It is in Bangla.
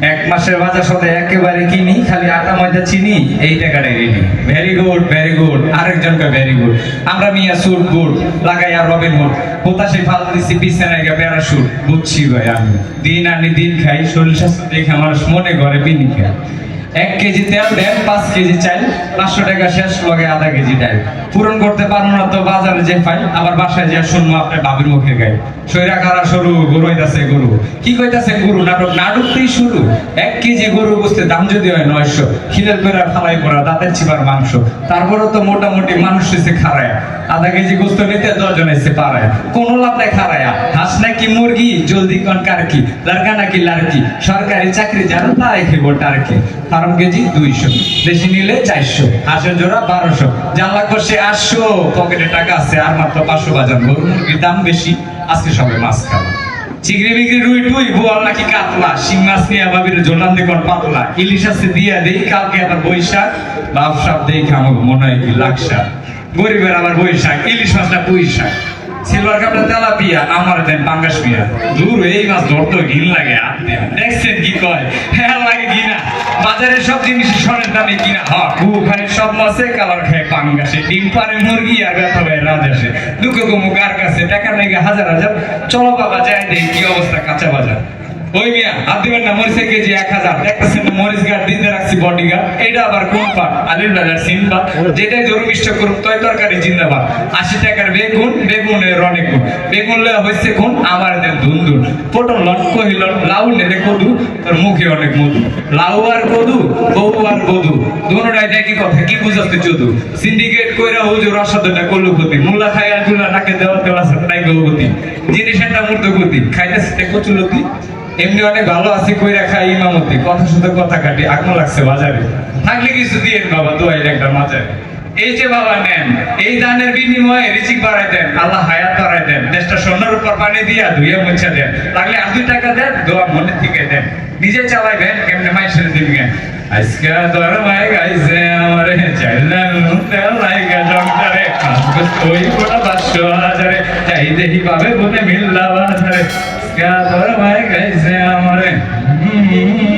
এক মাসের বাজার সাথে একেবারে কিনি, খালি আটা, ময়দা, চিনি, এই টাকাটাই ready. Very good very good আরেকজনকে ভেরি গুড আমরা মিয়া সুট বুট লাগাই আর রবিন হুড পোতাশে ফাল দিছি বিছানায় গিয়ে সুট বুঝছি ভাই আমি। দিন আনি, দিন খাই, শরীর স্বাস্থ্য দেখে আমার মনে ঘরে বিনি খাই। এক কেজি তেল দেন, পাঁচ কেজি চাল, পাঁচশো টাকা শেষ লগে আধা কেজি ডাল পূরণ করতে পারব না তো বাজারে যে পাই, আবার বাসায় যে শুনব আপনার বাবির মুখে গায়ে। সৈরা খারা সরু, গরু হইতাছে গরু। কি কইতাছে গরু? নাটক নাটকতেই শুরু। এক কেজি গরু বুঝতে দাম যদি হয় নয়শো। খিলের করে ফালাই পড়া, দাঁতের চিপার মাংস। তারপরে তো মোটামুটি মানুষ এসে খারায়া আধা কেজি গোস্ত নিতে দশজন এসে পারায় কোন লাভ নাই খারায়া হাঁস নাকি মুরগি? জলদি কোন কার কি লারকা নাকি লারকি? সরকারি চাকরি জানো তাই খেবো টার্কি। ফার্ম কেজি দুইশো দেশি নিলে চারশো, হাঁসের জোড়া বারোশো, জানলা করছে আটশো, পকেটে টাকা আছে, আর মাত্র পাঁচশো বাজার। গরু মুরগির দাম বেশি, আজকে সবে মাছ খাওয়া চিংড়ি মিংড়ি রুই টুই, বোয়াল নাকি কাতলা? শিং মাছ নিয়ে ভাবির জোলান দেখুন পাতলা? ইলিশ আছে দিয়া দেই, কালকে আবার বৈশাখ। বাপসাপ দেখে আমাকে মনে হয় কি লাকসা গরিবের আবার বৈশাখ, ইলিশ মাছটা বৈশাখ সিলভার কাপটা তেলাপিয়া, আমার দেন পাঙ্গাস পিয়া। দূর এই মাছ ধরতো ঘিন লাগে দিয়ে। দেখছেন কি কয়? হ্যাঁ লাগে কিনা বাজারে সব জিনিস সরের দামে কিনা হ গু খায় সব মাছে, কালার খায় পাঙ্গাসে। ডিম পারে মুরগি আর ব্যথা ভাই রাজেশে দুঃখ কমু কার কাছে? টাকা নাই হাজার হাজার। চলো বাবা, যাই দেখি কি অবস্থা, কাঁচা বাজার। ওই মিয়া, হাত দিবেন না মরিচের কেজি এক হাজার। দেখতেছেন মরিচ গার্ড দিতে রাখছি বডি এটা আবার কোন পাট? আলির বাজার যেটাই জরুরি করুক, তয় তরকারি জিন্দাবাদ। আশি টাকার বেগুন বেগুনের অনেক গুণ। বেগুন লয়া হয়েছে কোন? আমার দেন ধুন পটল লন কহিলন লাউ নেলে কদু, তোর মুখে অনেক মধু। লাউ আর কদু, বউ আর বধু দুনোটাই দেখি কথা, কি বুঝাতে চদু? সিন্ডিকেট কইরা হুজুর অসাধটা করলু ক্ষতি মূলা খাই আরগুলা নাকে দেওয়া দেওয়া নাই গৌগতি জিনিস একটা মূর্ত গতি খাইতেছে কচুলতি এমনি অনেক ভালো আছে, কইরা খাই ইমামতি, কথা শুধু কথা কাটি, আগুন লাগছে বাজারে। থাকলে কিছু দিয়ে বাবা দোয়াইলে একটা মাজারে। এই যে বাবা নেন, এই দানের বিনিময়ে রিজিক বাড়াই দেন, আল্লাহ হায়াত বাড়াই দেন, দেশটা সোনার উপর পানি দিয়া ধুয়ে মুছে দেন। লাগলে আর দুই টাকা দেন, দোয়া মনে থেকে দেন। নিজে চালাই দেন কেমনে মাইসের দিবেন আজকে তোর মাই গাইছে আমারে চাইলাম তেল লাইগা ডক্টরে ওই কোটা পাঁচশো হাজারে চাই দেখি পাবে বলে মিল্লা বাজারে আজকে তোর মাই গাইছে আমারে সালাম